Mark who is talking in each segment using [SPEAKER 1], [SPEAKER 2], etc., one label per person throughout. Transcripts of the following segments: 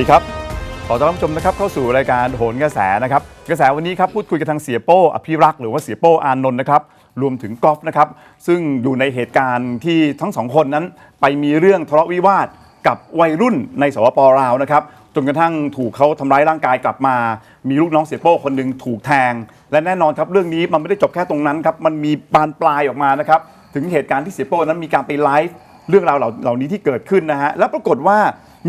[SPEAKER 1] ดีครับ ขอต้อนรับผู้ชมนะครับเข้าสู่รายการโหนกระแสนะครับ กระแสวันนี้ครับพูดคุยกับทางเสียโป้อภิรักษ์หรือว่าเสียโป้อานนท์นะครับรวมถึงกอล์ฟนะครับ ซึ่งอยู่ในเหตุการณ์ที่ทั้งสองคนนั้น ไปมีเรื่องทะเลาะวิวาทกับวัยรุ่นในสปปลาวนะครับจนกระทั่งถูกเขาทำร้ายร่างกายกลับมา มีลูกน้องเสียโป้คนหนึ่งถูกแทง และแน่นอนครับเรื่องนี้มันไม่ได้จบแค่ตรงนั้นครับมันมีบานปลายออกมานะครับถึงเหตุการณ์ที่เสียโป้นั้นมีการไปไลฟ์เรื่องราวเหล่าเหล่านี้ที่เกิดขึ้นนะฮะแล้วปรากฏว่า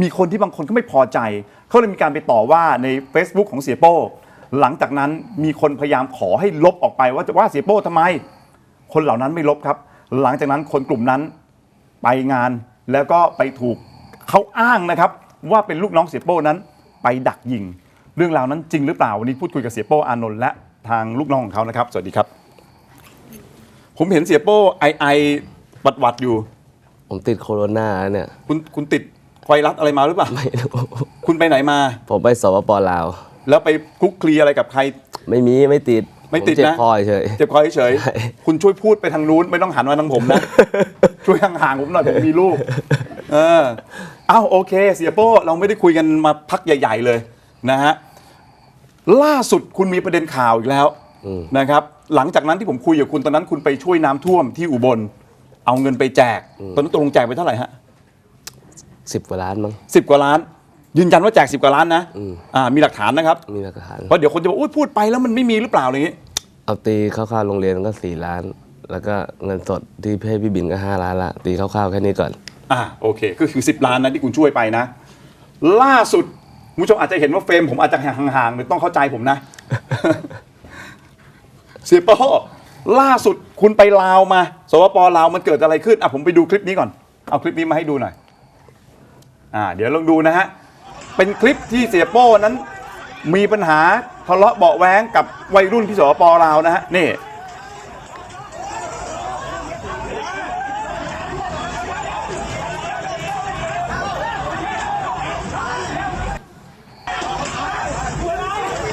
[SPEAKER 1] มีคนที่บางคนก็ไม่พอใจ เขาเลยมีการไปต่อว่าใน Facebook ของเสียโป้ หลังจากนั้นมีคนพยายามขอให้ลบออกไปว่าจะว่าเสียโป้ทำไม คนเหล่านั้นไม่ลบครับ หลังจากนั้นคนกลุ่มนั้นไปงานแล้วก็ไปถูกเขาอ้างนะครับ ว่าเป็นลูกน้องเสียโป้นั้น ไปดักยิง เรื่องราวนั้นจริงหรือเปล่าวันนี้พูดคุยกับเสียโป้อานนท์และทางลูกน้องของเขานะครับ สวัสดีครับ ผมเห็นเสียโป้ไอไอหวัดหวัดๆอยู่
[SPEAKER 2] ผมติดโคโรนาแล้วเนี่ย
[SPEAKER 1] คุณคุณติด ไวรัสอะไรมาหรือเปล่า
[SPEAKER 2] ไม่รู้
[SPEAKER 1] คุณไปไหนมา
[SPEAKER 2] ผมไปสปปลาว
[SPEAKER 1] แล้วไปคลุกคลีอะไรกับใคร
[SPEAKER 2] ไม่มีไม่ติด
[SPEAKER 1] ไม่ติด
[SPEAKER 2] ผเจ็บ
[SPEAKER 1] นะ
[SPEAKER 2] คอเฉย
[SPEAKER 1] เจ็บคอเฉย
[SPEAKER 2] ใช่
[SPEAKER 1] ๆคุณช่วยพูดไปทางนู้นไม่ต้องหันมาทางผมนะ ช่วยห่างๆผมหน่อยผมมีลูก เอออ้าวโอเค เสียโป้เราไม่ได้คุยกันมาพักใหญ่ ๆเลยนะฮะล่าสุดคุณมีประเด็นข่าวอีกแล้วนะครับ หลังจากนั้นที่ผมคุยกับคุณตอนนั้นคุณไปช่วยน้ำท่วมที่อุบล เอาเงินไปแจกตอนนั้นตกลงแจกไปเท่าไหร่ฮะ
[SPEAKER 2] สิบกว่าล้านมั้ง
[SPEAKER 1] สิบกว่าล้าน ยืนยันว่าแจกสิบกว่าล้านนะ
[SPEAKER 2] อืม
[SPEAKER 1] อ่ามีหลักฐานนะครับ
[SPEAKER 2] มีหลักฐาน
[SPEAKER 1] เพราะเดี๋ยวคนจะบอกอุ้ยพูดไปแล้วมันไม่มีหรือเปล่าอะไรอย่างงี้
[SPEAKER 2] เอาตีคร่าวๆโรงเรียนก็สี่ล้าน แล้วก็เงินสดที่ให้พี่บินก็ห้าล้านละตีคร่าวๆแค่นี้ก่อน
[SPEAKER 1] อ่าโอเคก็คือ10ล้านนะที่คุณช่วยไปนะ ล่าสุดคุณผู้ชมอาจจะเห็นว่าเฟรมผมอาจจะห่างๆหรือต้องเข้าใจผมนะ เสียโป้ล่าสุดคุณไปลาวมา สวปลาวมันเกิดอะไรขึ้นอะผมไปดูคลิปนี้ก่อน เอาคลิปนี้มาให้ดูหน่อย อ่าเดี๋ยวลองดูนะฮะ เป็นคลิปที่เสียโป้นั้น มีปัญหาทะเลาะเบาะแว้งกับวัยรุ่นที่สวปลาวนะฮะ นี่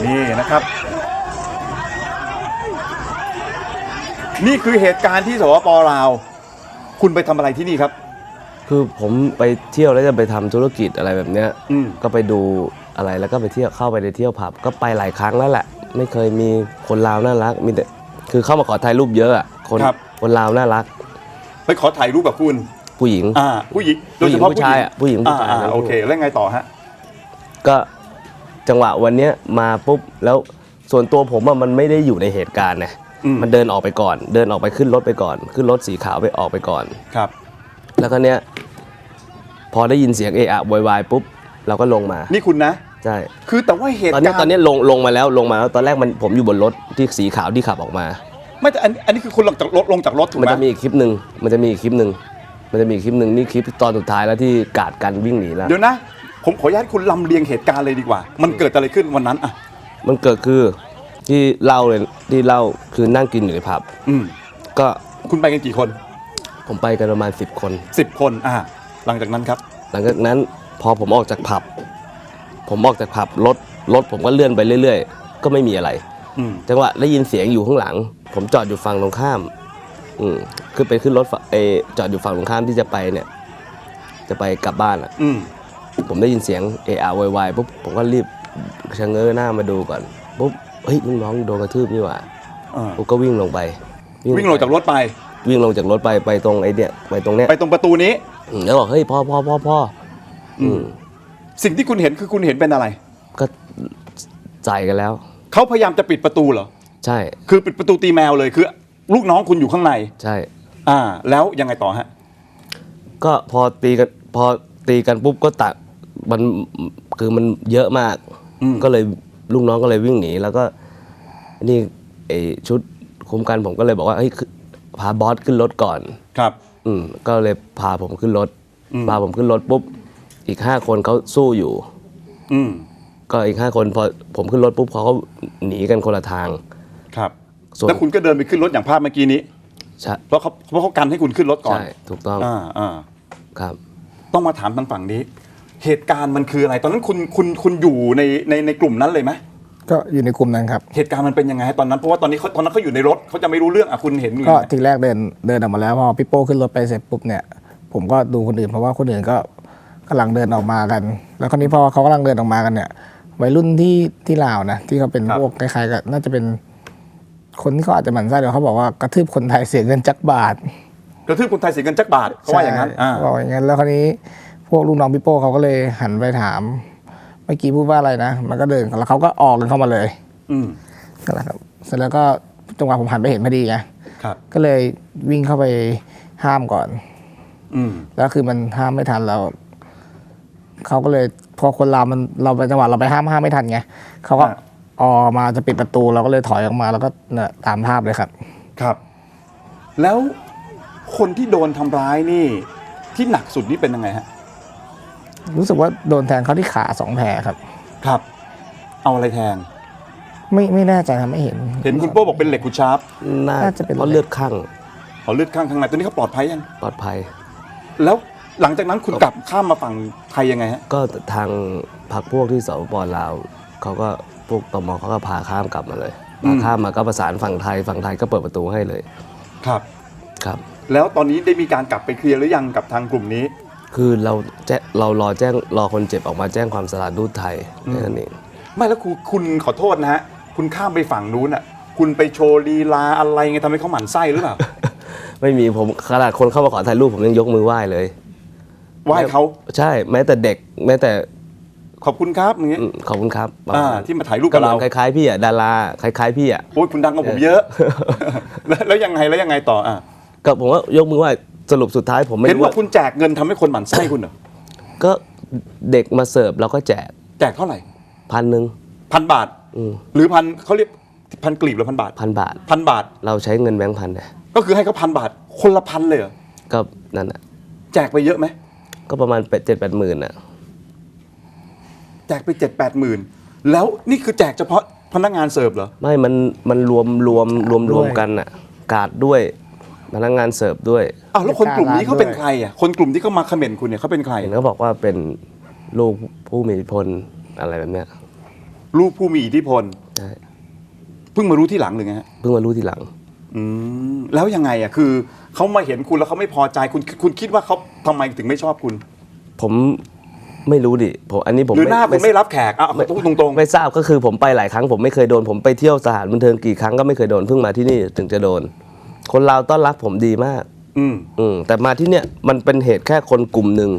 [SPEAKER 1] นี่นะครับ นี่คือเหตุการณ์ที่สวปลาว คุณไปทำอะไรที่นี่ครับ
[SPEAKER 2] คือผมไปเที่ยวแล้วจะไปทำธุรกิจอะไรแบบเนี้ย
[SPEAKER 1] อืม
[SPEAKER 2] ก็ไปดูอะไรแล้วก็ไปเที่ยวเข้าไปในเที่ยวผับก็ไปหลายครั้งแล้วแหละ ไม่เคยมีคนลาวน่ารักมีแต่คือเข้ามาขอถ่ายรูปเยอะอะคน
[SPEAKER 1] ครับ
[SPEAKER 2] คนลาวน่ารัก
[SPEAKER 1] ไปขอถ่ายรูปกับคุณ
[SPEAKER 2] ผู้หญิง
[SPEAKER 1] อ่าผู้หญิงโด
[SPEAKER 2] ผู้
[SPEAKER 1] ย
[SPEAKER 2] ห
[SPEAKER 1] เฉ
[SPEAKER 2] ญิง
[SPEAKER 1] พาะ
[SPEAKER 2] ผู้ชายอะผู้หญิงผู้ชาย
[SPEAKER 1] อ่า
[SPEAKER 2] ทั้ง
[SPEAKER 1] โอ
[SPEAKER 2] คู่
[SPEAKER 1] เคแล้วไงต่อฮะ
[SPEAKER 2] ก็จังหวะวันเนี้ยมาปุ๊บแล้วส่วนตัวผมอะมันไม่ได้อยู่ในเหตุการณ์นะ
[SPEAKER 1] อืม
[SPEAKER 2] มันเดินออกไปก่อน เดินออกไปขึ้นรถไปก่อน ขึ้นรถสีขาวไปออกไปก่อน
[SPEAKER 1] ครับ
[SPEAKER 2] แล้วก็เนี้ยพอได้ยินเสียงเอะอะโวยวายปุ๊บเราก็ลงมา
[SPEAKER 1] นี่คุณนะ
[SPEAKER 2] ใช่
[SPEAKER 1] คือแต่ว่าเหตุ
[SPEAKER 2] ตอน
[SPEAKER 1] กา
[SPEAKER 2] เนี้ย
[SPEAKER 1] รณ์
[SPEAKER 2] ตอนเนี้ยลงลงมาแล้วลงมาแล้วตอนแรกมันผมอยู่บนรถที่สีขาวที่ขับออกมา
[SPEAKER 1] ไม่แต่อันอันนี้คือคุณลงจากรถลงจากรถถูก
[SPEAKER 2] มัน
[SPEAKER 1] ไหม
[SPEAKER 2] จะมีอีกคลิปหนึ่งมันจะมีอีกคลิปหนึ่งมันจะมีอีกคลิปหนึ่งนี่คลิปตอนสุดท้ายแล้วที่กาดกันวิ่งหนีแล้ว
[SPEAKER 1] เดี๋ยวนะ ผมขออนุญาตคุณลำเลียงเหตุการณ์เลยดีกว่า มันเกิดอะไรขึ้นวันนั้นอะ
[SPEAKER 2] มันเกิดคือที่เล่าเลยที่เล่าคือนั่งกินอยู่ในผับ
[SPEAKER 1] อืม
[SPEAKER 2] ก็
[SPEAKER 1] คุณไปกันกี่คน
[SPEAKER 2] ผมไปกันประมาณ 10 คน
[SPEAKER 1] สิบคนอ่าหลังจากนั้นครับ
[SPEAKER 2] หลังจากนั้นพอผมออกจากผับ ผมออกจากผับรถรถผมก็เลื่อนไปเรื่อยๆ ก็ไม่มีอะไร
[SPEAKER 1] อืม
[SPEAKER 2] จังหวะได้ยินเสียงอยู่ข้างหลัง ผมจอดอยู่ฝั่งตรงข้าม อืมคือไปขึ้นรถฝั่งเออจอดอยู่ฝั่งตรงข้ามที่จะไปเนี่ย จะไปกลับบ้านอะ
[SPEAKER 1] อืม
[SPEAKER 2] ผมได้ยินเสียงเอะอะโวยวายปุ๊บผมก็รีบชะเง้อหน้ามาดูก่อนปุ๊บเฮ้ยลูกน้องโดนกระทืบนี่หว่า
[SPEAKER 1] อ่า
[SPEAKER 2] ผมก็วิ่งลงไป
[SPEAKER 1] วิ่งลงจากรถไป
[SPEAKER 2] วิ่งลงจากรถไปไปตรงไอ้เนี่ยไปตรงเนี้ย
[SPEAKER 1] ไปตรงประตูนี้
[SPEAKER 2] อืมแล้วบอกเฮ้ยพ่อพ่อพ่อพ่ออ
[SPEAKER 1] มสิ่งที่คุณเห็นคือคุณเห็นเป็นอะไร
[SPEAKER 2] ก็ใจกันแล้ว
[SPEAKER 1] เขาพยายามจะปิดประตูเหรอ
[SPEAKER 2] ใช่
[SPEAKER 1] คือปิดประตูตีแมวเลยคือ ลูกน้องคุณอยู่ข้างใน
[SPEAKER 2] ใช่
[SPEAKER 1] อ่า แล้วยังไงต่อฮะ
[SPEAKER 2] ก็พอตีกันพอตีกันปุ๊บก็ตักมันคือมันเยอะมาก
[SPEAKER 1] อืม
[SPEAKER 2] ก็เลยลูกน้องก็เลยวิ่งหนี แล้วก็นี่ไอชุดคุมกันผมก็เลยบอกว่าเฮ้ยคือ พาบอสขึ้นรถก่อน
[SPEAKER 1] ครับ
[SPEAKER 2] อืมก็เลยพาผมขึ้นรถ
[SPEAKER 1] อืม
[SPEAKER 2] พาผมขึ้นรถปุ๊บ อีกห้าคนเขาสู้อยู่
[SPEAKER 1] อืม
[SPEAKER 2] ก็อีกห้าคนพอผมขึ้นรถปุ๊บเขาก็หนีกันคนละทาง
[SPEAKER 1] ครับ
[SPEAKER 2] ส่วน
[SPEAKER 1] แล้วคุณก็เดินไปขึ้นรถอย่างภาพเมื่อกี้นี้
[SPEAKER 2] ใช่
[SPEAKER 1] เพราะเขาเพราะเขากันให้คุณขึ้นรถก่อน
[SPEAKER 2] ใช่ถูกต้อง
[SPEAKER 1] อ่าอ่า
[SPEAKER 2] ครับ
[SPEAKER 1] ต้องมาถามทางฝั่งนี้ เหตุการณ์มันคืออะไร ตอนนั้นคุณคุณคุณอยู่ในในในกลุ่มนั้นเลยไหม
[SPEAKER 3] ก็อยู่ในกลุ่มนั้นครับ
[SPEAKER 1] เหตุการณ์มันเป็นยังไงฮะตอนนั้นเพราะว่าตอนนี้เขาตอนนั้นเขาอยู่ในรถเขาจะไม่รู้เรื่องอะคุณเห็นอยู่
[SPEAKER 3] ก็
[SPEAKER 1] ไหม
[SPEAKER 3] ทีแรกเดินเดินออกมาแล้วพอพี่โป้ขึ้นรถไปเสร็จปุ๊บเนี่ย ผมก็ดูคนอื่นเพราะว่าคนอื่นก็กำลังเดินออกมากัน แล้วคราวนี้พอเขากำลังเดินออกมากันเนี่ยวัยรุ่นที่ที่ลาวนะที่เขาเป็น
[SPEAKER 1] ครับ
[SPEAKER 3] พวกคล้ายๆกับน่าจะเป็นคนที่เขาอาจจะหมั่นไส้เดี๋ยวเขาบอกว่ากระทืบคนไทยเสียเงินจักบาท
[SPEAKER 1] กระทืบคนไทยเสียเงินจักบาทเขาว่าอย่างนั้น
[SPEAKER 3] ใช่
[SPEAKER 1] อ่า
[SPEAKER 3] เขาบอกอย่างนั้นแล้วคราวนี้พวกลูกน้องพี่โป้เขาก็เลยหันไปถาม เมื่อกี้พูดว่าอะไรนะ มันก็เดินแล้วเขาก็ออกกันเข้ามาเลย
[SPEAKER 1] อืม
[SPEAKER 3] นั่นแหละครับ เสร็จแล้วก็จังหวะผมหันไปเห็นพอดีไง
[SPEAKER 1] ครับ
[SPEAKER 3] ก็เลยวิ่งเข้าไปห้ามก่อน
[SPEAKER 1] อืม
[SPEAKER 3] แล้วคือมันห้ามไม่ทันแล้วเขาก็เลยพอคนเรามันเราไปจังหวะเราไปห้ามห้ามไม่ทันไงเขาก็
[SPEAKER 1] อะ
[SPEAKER 3] ออกมาจะปิดประตูเราก็เลยถอยออกมาแล้วก็เนี่ยตามภาพเลยครับ
[SPEAKER 1] ครับ แล้วคนที่โดนทำร้ายนี่ ที่หนักสุดนี่เป็นยังไงฮะ
[SPEAKER 3] รู้สึกว่าโดนแทงเข้าที่ขาสองแผลครับ
[SPEAKER 1] ครับ เอาอะไรแทง
[SPEAKER 3] ไม่ไม่แน่ใจครับไม่เห็น
[SPEAKER 1] เห็นคุณโป้บอกเป็นเหล็กขุดชาร์ป
[SPEAKER 2] น่า
[SPEAKER 3] น่าจะเป็น
[SPEAKER 2] เพราะเลือดข้าง
[SPEAKER 1] ขอเลือดข้างข้างในตัวนี้เขาปลอดภัยยัง
[SPEAKER 2] ปลอดภัย
[SPEAKER 1] แล้วหลังจากนั้นคุณกลับข้ามมาฝั่งไทยยังไงฮะ
[SPEAKER 2] ก็ทางพักพวกที่สปปลาวเขาก็พวกตมเขาก็พาข้ามกลับมาเลย
[SPEAKER 1] อืม
[SPEAKER 2] พาข้ามมาก็ประสานฝั่งไทยฝั่งไทยก็เปิดประตูให้เลย
[SPEAKER 1] ครับ
[SPEAKER 2] ครับ
[SPEAKER 1] แล้วตอนนี้ได้มีการกลับไปเคลียร์หรือยังกับทางกลุ่มนี้
[SPEAKER 2] คือเราแจ้เรารอแจ้งรอคนเจ็บออกมาแจ้งความสลาดรูดไทย
[SPEAKER 1] อืม
[SPEAKER 2] แค่นั้นเอง
[SPEAKER 1] ไม่แล้วคุณคุณขอโทษนะฮะคุณข้ามไปฝั่งนู้นอะคุณไปโชว์ลีลาอะไรไงทำให้เขาหมั่นไส้หรือเปล่า
[SPEAKER 2] ไม่มีผมขนาดคนเข้ามาขอถ่ายรูปผมยังยกมือไหว้เลย
[SPEAKER 1] ไหว้เขา
[SPEAKER 2] ใช่ แม้แต่เด็กแม้แต่
[SPEAKER 1] ขอบคุณครับอย่างเงี้ย
[SPEAKER 2] อืมขอบคุณครับประ
[SPEAKER 1] อ่า
[SPEAKER 2] มาณ
[SPEAKER 1] ที่มาถ่ายรูป
[SPEAKER 2] ก็
[SPEAKER 1] กับ
[SPEAKER 2] เหมือ
[SPEAKER 1] เรา
[SPEAKER 2] นคล้ายๆพี่อะดาราคล้ายๆพี่อะ
[SPEAKER 1] โอ้ยคุณดังกว่าผมเยอะ แล้วแล้วยังไงแล้วยังไงต่ออะ
[SPEAKER 2] ก็ผมว่ายกมือไหว้ สรุปสุดท้ายผมไม่
[SPEAKER 1] เห็น
[SPEAKER 2] รู้
[SPEAKER 1] ว่า
[SPEAKER 2] ว่า
[SPEAKER 1] คุณแจกเงินทำให้คนหมั่นไส้คุณเหรอ
[SPEAKER 2] ก็เด็กมาเสิร์ฟเราก็แจก
[SPEAKER 1] แจกเท่าไหร่
[SPEAKER 2] พันหนึ่ง
[SPEAKER 1] พันบาท
[SPEAKER 2] อืม
[SPEAKER 1] หรือพันเขาเรียกพันกลีบหรือพันบาท
[SPEAKER 2] พันบาท
[SPEAKER 1] พันบาท
[SPEAKER 2] เราใช้เงินแบงค์พันเนี่ย
[SPEAKER 1] ก็คือให้เขาพันบาท คนละพันเลยเหรอ
[SPEAKER 2] ก็นั่นอะ
[SPEAKER 1] แจกไปเยอะไหม
[SPEAKER 2] ก็ประมาณเจ็ดแปดหมื่นอะ
[SPEAKER 1] แจกไปเจ็ดแปดหมื่นแล้วนี่คือแจกเฉพาะพนักงานเสิร์ฟเหรอ
[SPEAKER 2] ไม่มันมันรวมรวมรวมรวม
[SPEAKER 3] ด้วย
[SPEAKER 2] กันอะกาดด้วย พนักงานเสิร์ฟด้วย
[SPEAKER 1] อ้าวแล้วคนกลุ่มนี้เขาเป็น
[SPEAKER 3] ด้วย
[SPEAKER 1] ใครอะคนกลุ่มที่เขามาคอมเมนต์คุณเนี่ยเขาเป็นใคร
[SPEAKER 2] เห็นเขาบอกว่าเป็นลูกผู้มีอิทธิพลอะไรแบบเนี้ย
[SPEAKER 1] ลูกผู้มีอิทธิพล
[SPEAKER 2] ใช่
[SPEAKER 1] เพิ่งมารู้ที่หลังเลยไงฮะ
[SPEAKER 2] เพิ่งมารู้ทีหลัง
[SPEAKER 1] อืมแล้วยังไงอะคือเขามาเห็นคุณแล้วเขาไม่พอใจคุณคุณคิดว่าเขาทำไมถึงไม่ชอบคุณ
[SPEAKER 2] ผมไม่รู้ดิผมอันนี้ผม
[SPEAKER 1] หรือหน้าคุณไม่รับแขกอะเอาตรงตรง
[SPEAKER 2] ไม่ทราบก็คือผมไปหลายครั้งผมไม่เคยโดน ผมไปเที่ยวสถานบันเทิงกี่ครั้งก็ไม่เคยโดนเพิ่งมาที่นี่ถึงจะโดน คนลาวต้อนรับผมดีมาก
[SPEAKER 1] ๆอืม
[SPEAKER 2] อืมแต่มาที่เนี่ยมันเป็นเหตุแค่คนกลุ่มหนึ่ง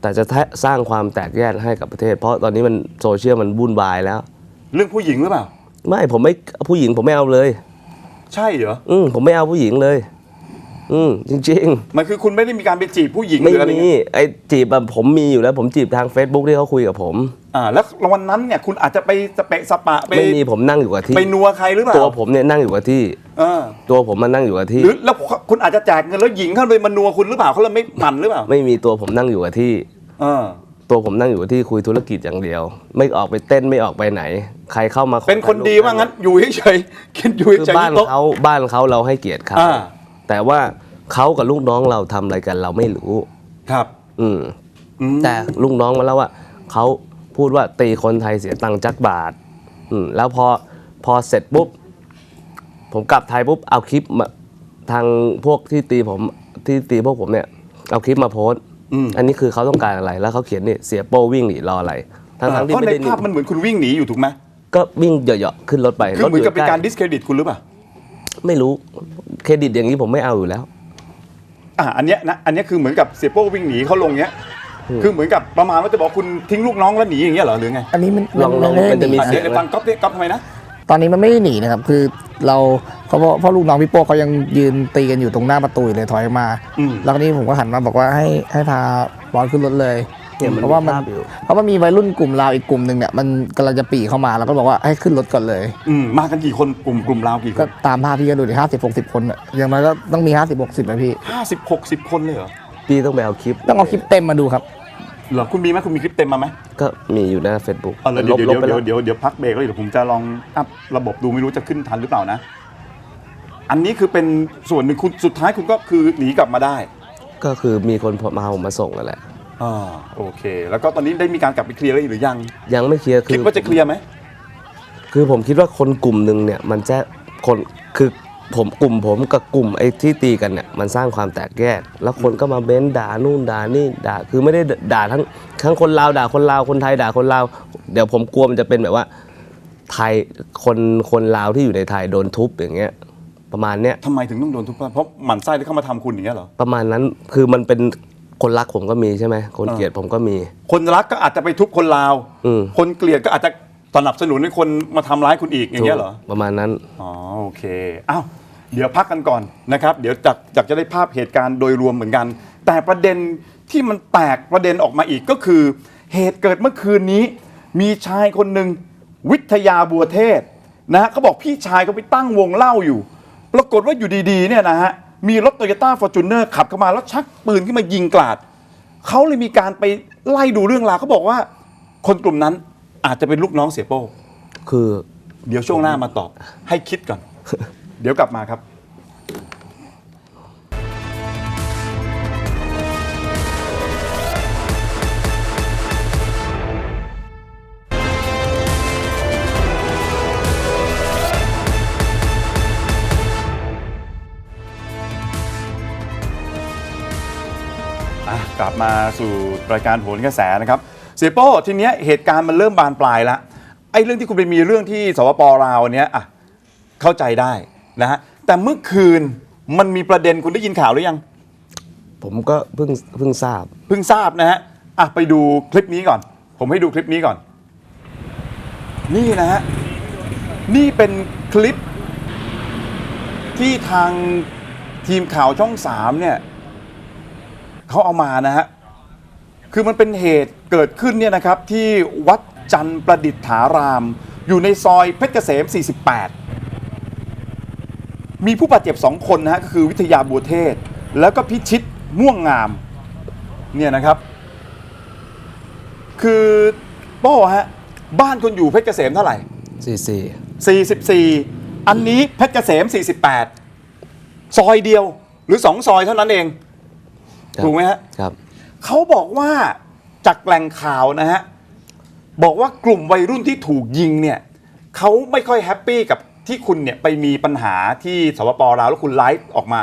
[SPEAKER 2] แต่จะสร้างความแตกแยกให้กับประเทศ เพราะตอนนี้มันโซเชียลมันวุ่นวายแล้ว
[SPEAKER 1] เรื่องผู้หญิงหรือเปล่า
[SPEAKER 2] ไม่ผมไม่ผู้หญิงผมไม่เอาเลย
[SPEAKER 1] ใช่เหรอ
[SPEAKER 2] อืมผมไม่เอาผู้หญิงเลย อืมจริง
[SPEAKER 1] มันคือคุณไม่ได้มีการไปจีบผู้หญิง
[SPEAKER 2] ๆ
[SPEAKER 1] ห
[SPEAKER 2] ไม่
[SPEAKER 1] รืออะไร
[SPEAKER 2] มี
[SPEAKER 1] เงี้ย
[SPEAKER 2] ไอ้จีบอะผมมีอยู่แล้ว ผมจีบทาง Facebook ที่เขาคุยกับผม
[SPEAKER 1] อ่า แล้ววันนั้นเนี่ยคุณอาจจะไปสเปะสปะไป
[SPEAKER 2] ไม่มีผมนั่งอยู่กับที่
[SPEAKER 1] ไปนัวใครหรือเปล่า
[SPEAKER 2] ตัวผมเนี่ยนั่งอยู่กับที่
[SPEAKER 1] เออ
[SPEAKER 2] ตัวผมมันนั่งอยู่กับที่
[SPEAKER 1] หรือแล้วคุณอาจจะแจกเงินแล้วหญิงเข้าไปมานัวคุณหรือเปล่าเขาเลยไม่หมั่นหรือเปล่า
[SPEAKER 2] ไม่มีตัวผมนั่งอยู่กับที่
[SPEAKER 1] เออ
[SPEAKER 2] ตัวผมนั่งอยู่กับที่คุยธุรกิจอย่างเดียว ไม่ออกไปเต้นไม่ออกไปไหน ใครเข้ามาขอ
[SPEAKER 1] เป็นคนดีว่างั้นอยู่เฉยๆกินอยู่
[SPEAKER 2] คือ
[SPEAKER 1] เฉยๆ
[SPEAKER 2] บ้าน
[SPEAKER 1] ที่โต๊ะ
[SPEAKER 2] เขาบ้านเขาเราให้เกียรติเขา
[SPEAKER 1] อ่า
[SPEAKER 2] แต่ว่าเขากับลูกน้องเราทำอะไรกันเราไม่รู้
[SPEAKER 1] ครับ
[SPEAKER 2] อืม
[SPEAKER 1] อืม
[SPEAKER 2] แต่ลูกน้องมาแล้วว่าเขาพูดว่าตีคนไทยเสียตังค์จักบาท อืมแล้วพอพอเสร็จปุ๊บ ผมกลับไทยปุ๊บเอาคลิปมาทางพวกที่ตีผมที่ตีพวกผมเนี่ยเอาคลิปมาโพสต์
[SPEAKER 1] อืม
[SPEAKER 2] อันนี้คือเขาต้องการอะไร แล้วเขาเขียนนี่เสียโป้วิ่งหนีรออะไรทั้งทั้งๆที่
[SPEAKER 1] เพราะ
[SPEAKER 2] ไม่
[SPEAKER 1] ใน
[SPEAKER 2] ได้หนี
[SPEAKER 1] ภาพมันเหมือนคุณวิ่งหนีอยู่ถูกไหม
[SPEAKER 2] ก็วิ่งเหยาะๆขึ้นรถไป
[SPEAKER 1] คือเหมือนกับ
[SPEAKER 2] ถ
[SPEAKER 1] เป็น
[SPEAKER 2] ยู่
[SPEAKER 1] การ
[SPEAKER 2] ใล้
[SPEAKER 1] ดิสเครดิตคุณหรือเปล่า
[SPEAKER 2] ไม่รู้เครดิตอย่างนี้ผมไม่เอาอยู่แล้ว
[SPEAKER 1] อ่าอันเนี้ยนะอันเนี้ยคือเหมือนกับเสียโป้วิ่งหนีเขาลงเนี้ย
[SPEAKER 2] อืม
[SPEAKER 1] คือเหมือนกับประมาณว่าจะบอกคุณทิ้งลูกน้องแล้วหนีอย่างเงี้ยเหรอหรือไง
[SPEAKER 3] อันนี้มัน
[SPEAKER 2] ลองลอง
[SPEAKER 3] ไได้
[SPEAKER 2] มันจะมี
[SPEAKER 3] ห
[SPEAKER 1] อะ
[SPEAKER 3] นี
[SPEAKER 1] เดี๋ยวเดี๋ยวฟังก๊อฟเนี่ยก๊อฟทำไมนะ
[SPEAKER 3] ตอนนี้มันไม่ได้หนีนะครับ คือเราเขาบอกเพราะลูกน้องพี่โป้เขายังยืนตีกันอยู่ตรงหน้าประตูอยู่เลยถอยมา
[SPEAKER 1] อืม
[SPEAKER 3] แล้วคราวนี้ผมก็หันมาบอกว่าให้ให้พาบอลขึ้นรถเลย
[SPEAKER 2] เนี่ยมัน
[SPEAKER 3] เพราะว่ามัน
[SPEAKER 2] มีภาพอยู่
[SPEAKER 3] เพราะว่ามีวัยรุ่นกลุ่มเราอีกกลุ่มหนึ่งเนี่ยมันกำลังจะปรีเข้ามาแล้วก็บอกว่าให้ขึ้นรถก่อนเลย
[SPEAKER 1] อืมมากันกี่คนกลุ่มกลุ่มเรากี่ค
[SPEAKER 3] ก็
[SPEAKER 1] น
[SPEAKER 3] ตามภาพพี่ก็ดูดิห้าสิบหกสิบคนอะอย่างน้อยก็ต้องมีห้าสิบหกสิบนะพี่
[SPEAKER 1] ห้าสิบหกสิบคนเลยเหรอ
[SPEAKER 2] พี่ต้องไปเอาคลิป
[SPEAKER 3] ต้องเอาคลิปเต็มมาดูครับ
[SPEAKER 1] เหรอคุณมีไหมคุณมีคลิปเต็มมาไหม
[SPEAKER 2] ก็มีอยู่หน้า Facebook
[SPEAKER 1] เออ
[SPEAKER 2] แต่
[SPEAKER 1] เดี๋ยวเดี๋ยว
[SPEAKER 2] ไป
[SPEAKER 1] เดี๋
[SPEAKER 2] แล้
[SPEAKER 1] ยววเดี๋ยวเดี๋ยวพักเบรกแล้วเดี๋ยวผมจะลองอัพระบบดูไม่รู้จะขึ้นทันหรือเปล่านะ อันนี้คือเป็นส่วนหนึ่งคุณสุดท้ายคุณก็คือหนีกลับมาได้
[SPEAKER 2] ก็คือมีคนมาเอาผมมาส่งกันแหละ
[SPEAKER 1] อ่าโอเค แล้วก็ตอนนี้ได้มีการกลับไปเคลียร์แล้วหรือยัง
[SPEAKER 2] ยังไม่เคลียร์คื
[SPEAKER 1] คิด
[SPEAKER 2] อ
[SPEAKER 1] ว่าจะเคลียร์ไหม
[SPEAKER 2] คือผมคิดว่าคนกลุ่มหนึ่งเนี่ยมันจะคนคือ ผมกลุ่มผมกับกลุ่มไอ้ที่ตีกันเนี่ยมันสร้างความแตกแยก แล้วคนก็มาเบ้นด่านู่นด่านี่ด่าคือไม่ได้ด่าทั้งทั้งคนลาวด่าคนลาวคนไทยด่าคนลาวเดี๋ยวผมกลัวมันจะเป็นแบบว่าไทยคนคนลาวที่อยู่ในไทยโดนทุบอย่างเงี้ยประมาณเนี้ย
[SPEAKER 1] ทำไมถึงต้องโดนทุบเพราะหมั่นไส้ที่เข้ามาทำคุณอย่างเงี้ยเหรอ
[SPEAKER 2] ประมาณนั้นคือมันเป็นคนรักผมก็มีใช่ไหมคน
[SPEAKER 1] อ่า
[SPEAKER 2] เกลียดผมก็มี
[SPEAKER 1] คนรักก็อาจจะไปทุบคนลาว
[SPEAKER 2] อืม
[SPEAKER 1] คนเกลียดก็อาจจะ สนับสนุนให้คนมาทำร้ายคุณอีกอย่างเงี้ยเหรอ
[SPEAKER 2] ประมาณนั้น
[SPEAKER 1] อ๋อโอเคอ้าวเดี๋ยวพักกันก่อนนะครับ เดี๋ยวจากจากจะได้ภาพเหตุการณ์โดยรวมเหมือนกัน แต่ประเด็นที่มันแตกประเด็นออกมาอีกก็คือ เหตุเกิดเมื่อคืนนี้ มีชายคนหนึ่งวิทยาบัวเทศนะฮะเขาบอกพี่ชายเขาไปตั้งวงเล่าอยู่ ปรากฏว่าอยู่ดีๆเนี่ยนะฮะมีรถโตโยต้าฟอร์จูเนอร์ขับเข้ามาแล้วชักปืนขึ้นมายิงกราดเขาเลยมีการไปไล่ดูเรื่องราวเขาบอกว่า คนกลุ่มนั้น อาจจะเป็นลูกน้องเสียโป้
[SPEAKER 2] คือ
[SPEAKER 1] เดี๋ยวช่วงหน้ามาตอบ ให้คิดก่อน เดี๋ยวกลับมาครับอะกลับมาสู่รายการโหนกระแสนะครับ เสียโป้ทีเนี้ยเหตุการณ์มันเริ่มบานปลายแล้วไอ้เรื่องที่คุณไปมีเรื่องที่สปปลาวเนี้ยอะเข้าใจได้นะฮะแต่เมื่อคืนมันมีประเด็นคุณได้ยินข่าวหรือยัง
[SPEAKER 2] ผมก็เพิ่งเพิ่งทราบ
[SPEAKER 1] เพิ่งทราบนะฮะอะไปดูคลิปนี้ก่อน ผมให้ดูคลิปนี้ก่อน นี่นะฮะนี่เป็นคลิป ที่ทางทีมข่าวช่องสามเนี่ยเขาเอามานะฮะ คือมันเป็นเหตุเกิดขึ้นเนี่ยนะครับที่วัดจันทร์ประดิษฐาราม อยู่ในซอยเพชรเกษม 48 มีผู้บาดเจ็บ 2 คนนะฮะก็คือวิทยาบัวเทศ แล้วก็พิชิตม่วงงามเนี่ยนะครับ คือโป้ฮะบ้านคนอยู่เพชรเกษมเท่าไหร่
[SPEAKER 2] 44
[SPEAKER 1] 44 อันนี้เพชรเกษม 48 ซอยเดียวหรือ 2 ซอยเท่านั้นเอง
[SPEAKER 2] ครับ
[SPEAKER 1] ถูกไหมฮะ
[SPEAKER 2] ครับ
[SPEAKER 1] เขาบอกว่าจากแหล่งข่าวนะฮะบอกว่ากลุ่มวัยรุ่นที่ถูกยิงเนี่ยเขาไม่ค่อยแฮปปี้กับที่คุณเนี่ยไปมีปัญหาที่สปปลาวแล้วคุณไลฟ์ออกมา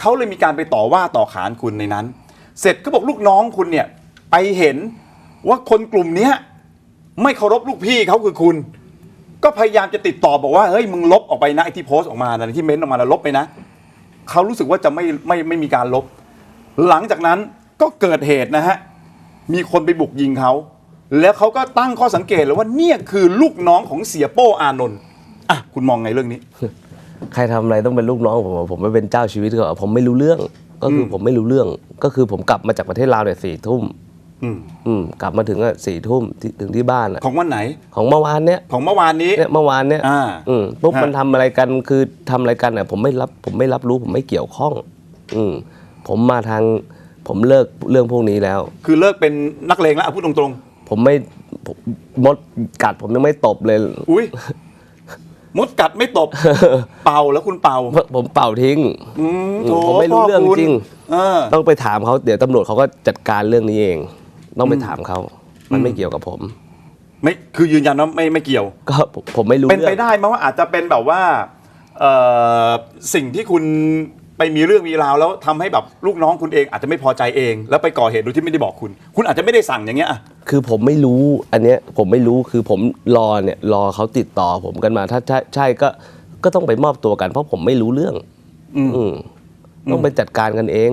[SPEAKER 1] เขาเลยมีการไปต่อว่าต่อขานคุณในนั้น เสร็จก็บอกลูกน้องคุณเนี่ยไปเห็นว่าคนกลุ่มเนี้ยไม่เคารพลูกพี่เขาคือคุณ ก็พยายามจะติดต่อบอกว่าเฮ้ยมึงลบออกไปนะไอที่โพสต์ออกมานะที่เม้นต์ออกมาแล้วลบไปนะเขารู้สึกว่าจะไม่ไม่ไม่มีการลบ หลังจากนั้น ก็เกิดเหตุนะฮะมีคนไปบุกยิงเขาแล้วเขาก็ตั้งข้อสังเกตเลยว่าเนี่ยคือลูกน้องของเสียโป้อานนท์อะคุณมองไงเรื่องนี้
[SPEAKER 2] ใครทำอะไรต้องเป็นลูกน้องผมอะผมไม่เป็นเจ้าชีวิตก็ผมไม่รู้เรื่อง ก็คืออ
[SPEAKER 1] ม
[SPEAKER 2] ผมไม่รู้เรื่อง ก็คือผมกลับมาจากประเทศลาวเนี่ยสี่ทุ่ม
[SPEAKER 1] อืม
[SPEAKER 2] อืมกลับมาถึงอะสี่ทุ่มที่ถึงที่บ้านอะ
[SPEAKER 1] ของวันไหน
[SPEAKER 2] ของเมื่อวานเนี้ย
[SPEAKER 1] ของเมื่อวานนี้
[SPEAKER 2] เนี่ยเมื่อวานเนี้ย
[SPEAKER 1] อ่า
[SPEAKER 2] อืมปุ๊บ
[SPEAKER 1] ฮะ
[SPEAKER 2] มันทำอะไรกันคือทำอะไรกันอะผมไม่รับผมไม่รับรู้ผมไม่เกี่ยวข้อง อืมผมมาทาง ผมเลิกเรื่องพวกนี้แล้ว
[SPEAKER 1] คือเลิกเป็นนักเลงแล้วอะพูดตรง
[SPEAKER 2] ผมไม่ผมมดกัดผมยังไม่ตบเลย
[SPEAKER 1] ๆ อุ้ยมดกัดไม่ตบ เป่าแล้วคุณเป่า
[SPEAKER 2] ผมเป่าทิ้ง
[SPEAKER 1] อืมโถ
[SPEAKER 2] ผมไม่รู้เรื่อง
[SPEAKER 1] พ่คุณ
[SPEAKER 2] จริง
[SPEAKER 1] เออ
[SPEAKER 2] ต้องไปถามเขาเดี๋ยวตำรวจเขาก็จัดการเรื่องนี้เอง ต้องไปถามเขามันไม่เกี่ยวกับผม
[SPEAKER 1] ไม่คือยืนยันว่าไม่ไม่เกี่ยว
[SPEAKER 2] ก็ผมผมไม่รู้
[SPEAKER 1] เป็นไป
[SPEAKER 2] เรื่อง
[SPEAKER 1] ได้ไหมว่าอาจจะเป็นแบบว่าเอ่อสิ่งที่คุณ ไปมีเรื่องมีราวแล้วทำให้แบบลูกน้องคุณเองอาจจะไม่พอใจเอง แล้วไปก่อเหตุโดยที่ไม่ได้บอกคุณ คุณอาจจะไม่ได้สั่งอย่างเงี้ยอะ
[SPEAKER 2] คือผมไม่รู้อันเนี้ยผมไม่รู้คือผมรอเนี่ยรอเขาติดต่อผมกันมาถ้าใช่ใช่ก็ก็ต้องไปมอบตัวกัน เพราะผมไม่รู้เรื่อง
[SPEAKER 1] อืม
[SPEAKER 2] อืมต้องไปจัดการกันเอง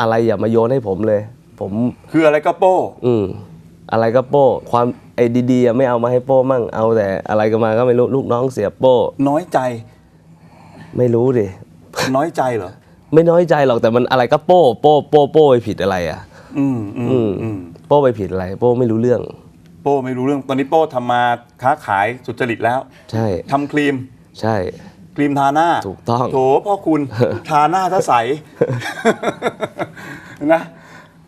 [SPEAKER 2] อะไรอย่ามาโยนให้ผมเลย ผม
[SPEAKER 1] คืออะไรก็โป้
[SPEAKER 2] อืมอะไรก็โป้ ความไอ้ดีๆอะไม่เอามาให้โป้มั่งเอาแต่อะไรก็มาก็ไม่รู้ลูกน้องเสียโป้
[SPEAKER 1] น้อยใจ
[SPEAKER 2] ไม่รู้ดิ
[SPEAKER 1] น้อยใจเหรอ
[SPEAKER 2] ไม่น้อยใจหรอกแต่มันอะไรก็โป้โป้โป้โป้ไปผิดอะไรอะ
[SPEAKER 1] อืมอื
[SPEAKER 2] อื
[SPEAKER 1] ม
[SPEAKER 2] ม
[SPEAKER 1] อืม
[SPEAKER 2] โป้ไปผิดอะไร โป้ไม่รู้เรื่อง
[SPEAKER 1] โป้ไม่รู้เรื่องตอนนี้โป้ทำมาค้าขายสุจริตแล้ว
[SPEAKER 2] ใช่
[SPEAKER 1] ทำครีม
[SPEAKER 2] ใช่
[SPEAKER 1] ครีมทาหน้า
[SPEAKER 2] ถูกต้อง
[SPEAKER 1] โถพ่อคุณ ทาหน้าถ้าใส นะ